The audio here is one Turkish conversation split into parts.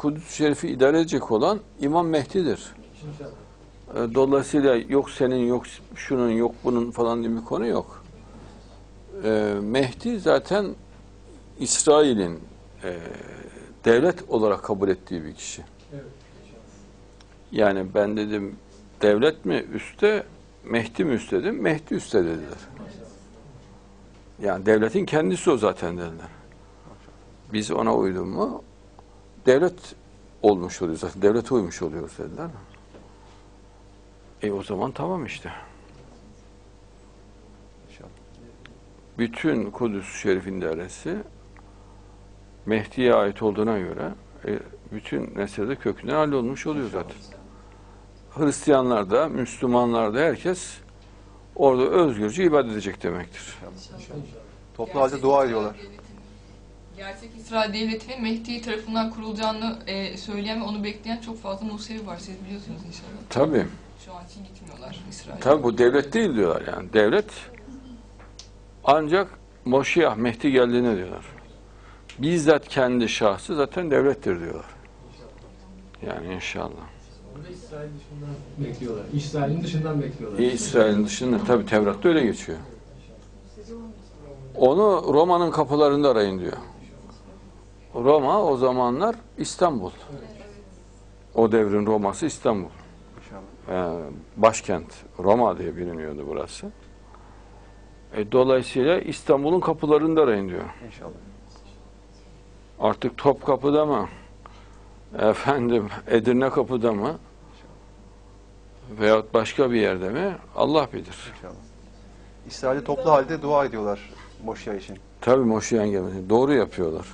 Kudüs-i Şerif'i idare edecek olan İmam Mehdi'dir. E, Dolayısıyla yok senin, yok şunun, yok bunun falan diye bir konu yok. E, Mehdi zaten İsrail'in e, devlet olarak kabul ettiği bir kişi. Yani ben dedim devlet mi üstte, Mehdi mi üstte dedim, Mehdi üstte dediler. Yani devletin kendisi o zaten dediler. Biz ona uydun mu devlet olmuş oluyor zaten. Devlete uymuş oluyoruz dediler. E o zaman tamam işte. Bütün Kudüs Şerif'in dairesi Mehdi'ye ait olduğuna göre e, bütün nesilde kökünden hallolmuş oluyor zaten. Hristiyanlar da, Müslümanlar da herkes orada özgürce ibadet edecek demektir. Toplu halde dua ediyorlar. Gerçek İsrail Devleti'nin Mehdi tarafından kurulacağını e, söyleyen ve onu bekleyen çok fazla Musevi var. Siz biliyorsunuz inşallah. Tabii. Şu an için gitmiyorlar İsrail'e. Tabii bu devlet değil diyorlar yani. Devlet ancak Moşiyah Mehdi geldiğine diyorlar. Bizzat kendi şahsı zaten devlettir diyorlar. Yani inşallah. İsrail dışından bekliyorlar. İsrail'in dışından bekliyorlar. İsrail'in dışında tabii Tevrat'ta öyle geçiyor. Onu Roma'nın kapılarında arayın diyor. Roma o zamanlar İstanbul. O devrin Roma'sı İstanbul. İnşallah. Ee, başkent Roma diye biliniyordu burası. E, dolayısıyla İstanbul'un kapılarında arayın diyor. İnşallah. Artık Topkapı'da mı? Efendim Edirne Kapı'da mı? Veyahut başka bir yerde mi? Allah bilir. İnşallah. İsrail'de toplu halde dua ediyorlar Moşya için. Tabii Moşiyan gelmesi. Doğru yapıyorlar.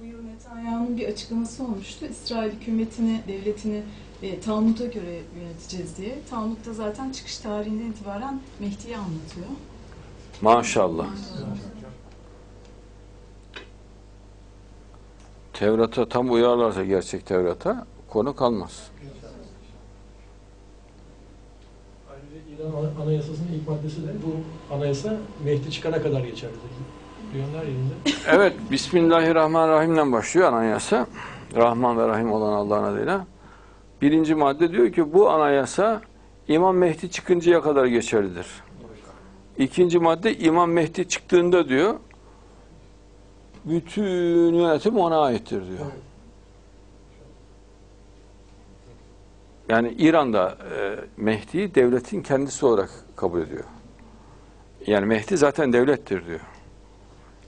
Bu yıl Netanyahu'nun bir açıklaması olmuştu. İsrail hükümetini, devletini e, Talmud'a göre yöneteceğiz diye. Talmud'da zaten çıkış tarihinden itibaren Mehdi'yi anlatıyor. Maşallah. Tevrat'a tam uyarlarsa gerçek Tevrat'a konu kalmaz. Ayrıca İran Ana- Anayasası'nın ilk maddesi de bu anayasa Mehdi çıkana kadar geçerli. Yerinde. Evet, Bismillahirrahmanirrahim'le başlıyor anayasa. Rahman ve Rahim olan Allah'ın adıyla. Birinci madde diyor ki bu anayasa İmam Mehdi çıkıncaya kadar geçerlidir. İkinci madde İmam Mehdi çıktığında diyor bütün yönetim ona aittir diyor. Yani İran'da e, Mehdi devletin kendisi olarak kabul ediyor. Yani Mehdi zaten devlettir diyor.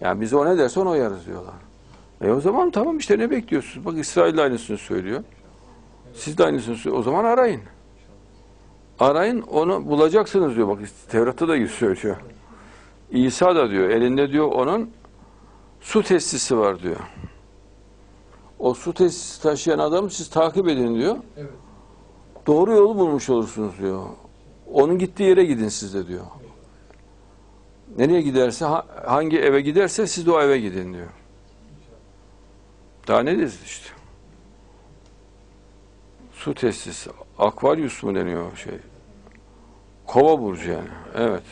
Yani biz o ne derse ona uyarız diyorlar. E o zaman tamam işte ne bekliyorsunuz? Bak İsrail de aynısını söylüyor. Siz de aynısını söylüyor. O zaman arayın. Arayın onu bulacaksınız diyor. Bak Tevrat'ta da söylüyor. İsa da diyor elinde diyor onun su testisi var diyor. O su testisi taşıyan adamı siz takip edin diyor. Evet. Doğru yolu bulmuş olursunuz diyor. Onun gittiği yere gidin siz de diyor. Nereye giderse, ha- hangi eve giderse siz de o eve gidin diyor. Daha ne deriz işte. Su testis, akvaryus mu deniyor şey? Kova burcu yani. Evet.